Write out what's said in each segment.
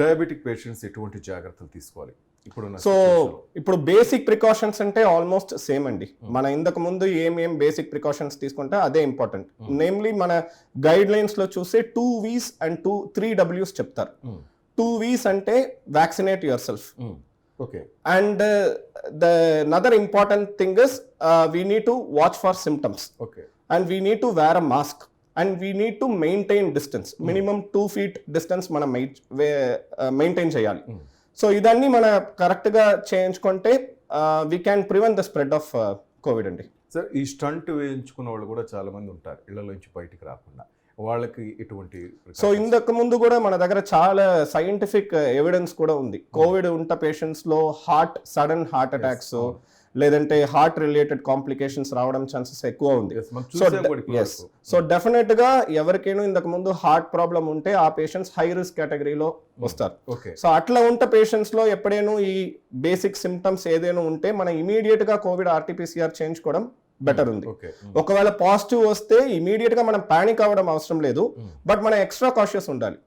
Diabetic patients ఎటువంటి జాగ్రత్తలు తీసుకోవాలి? ఇప్పుడున్న సో? ఇప్పుడు బేసిక్ ప్రికాషన్స్ అంటే ఆల్మోస్ట్ సేమ్ అండి. మన ఇంతకు ముందు ఏం ఏం బేసిక్ ప్రికాషన్స్ తీసుకుంటే అదే ఇంపార్టెంట్ నేమ్లీ మన గైడ్ లైన్స్లో చూస్తే two V's and two three డబ్ల్యూస్ చెప్తారు. టూ వీస్ అంటే vaccinate yourself. Okay and the other important thing is we need to watch for symptoms okay and we need to wear a mask and we need to maintain distance minimum two feet distance మనం maintain చేయాలి. So ఇదన్నీ మన కరెక్ట్గా చేయించుకుంటే we can prevent the spread of Covid అండి. Sir ఈ stent వేయించుకున్న వాళ్ళు కూడా చాలా మంది ఉంటారు ఇళ్ళ నుంచి బయటికి రాకుండా. వాళ్ళకి ఎటువంటి సో ఇంతకు ముందు కూడా మన దగ్గర చాలా సైంటిఫిక్ ఎవిడెన్స్ కూడా ఉంది. కోవిడ్ ఉంట పేషెంట్స్లో హార్ట్ సడన్ హార్ట్ అటాక్స్ లేదంటే హార్ట్ రిలేటెడ్ కాంప్లికేషన్స్ రావడం ఛాన్సెస్ ఎక్కువ ఉంది. So yes. సో డెఫినెట్గా ఎవరికైనా ఇంతకు ముందు హార్ట్ ప్రాబ్లం ఉంటే ఆ పేషెంట్స్ హై రిస్క్ కేటగిరీలో వస్తారు. ఓకే సో అట్లా ఉంట పేషెంట్స్లో ఎప్పుడైనా ఈ బేసిక్ సిమ్టమ్స్ ఏదైనా ఉంటే మనం ఇమీడియట్గా కోవిడ్ ఆర్టీపీసీఆర్ చేయించుకోవడం బెటర్ ఉంది. ఓకే ఒకవేళ పాజిటివ్ వస్తే ఇమీడియట్గా మనం పానిక్ అవ్వడం అవసరం లేదు. బట్ మనం ఎక్స్ట్రా కాషియస్ ఉండాలి.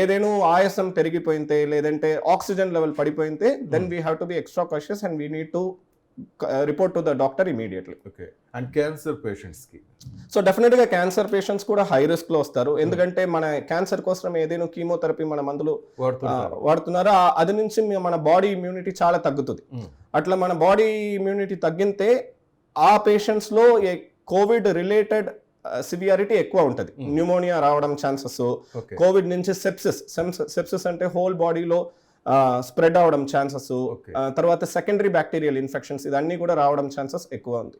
ఏదైనా ఆయాసం పెరిగిపోయితే లేదంటే oxygen level పడిపోయితే then we have to be extra cautious and we need to report to the doctor immediately okay and cancer పేషెంట్స్కి? సో డెఫినెట్గా క్యాన్సర్ పేషెంట్స్ కూడా హై రిస్క్లో వస్తారు. ఎందుకంటే మన క్యాన్సర్ కోసం ఏదైనా కీమోథెరపీ మన మందులు వాడుతున్నారో? అది నుంచి మన బాడీ ఇమ్యూనిటీ చాలా తగ్గుతుంది. అట్లా మన బాడీ ఇమ్యూనిటీ తగ్గితే ఆ పేషెంట్స్లో కోవిడ్ రిలేటెడ్ సివియారిటీ ఎక్కువ ఉంటుంది. న్యూమోనియా రావడం ఛాన్సెస్ కోవిడ్ నుంచి సెప్సిస్ సెప్సిస్ అంటే హోల్ బాడీలో స్ప్రెడ్ అవడం ఛాన్సెస్ Okay. తర్వాత సెకండరీ బ్యాక్టీరియల్ ఇన్ఫెక్షన్స్ ఇదన్నీ కూడా రావడం ఛాన్సెస్ ఎక్కువ ఉంది.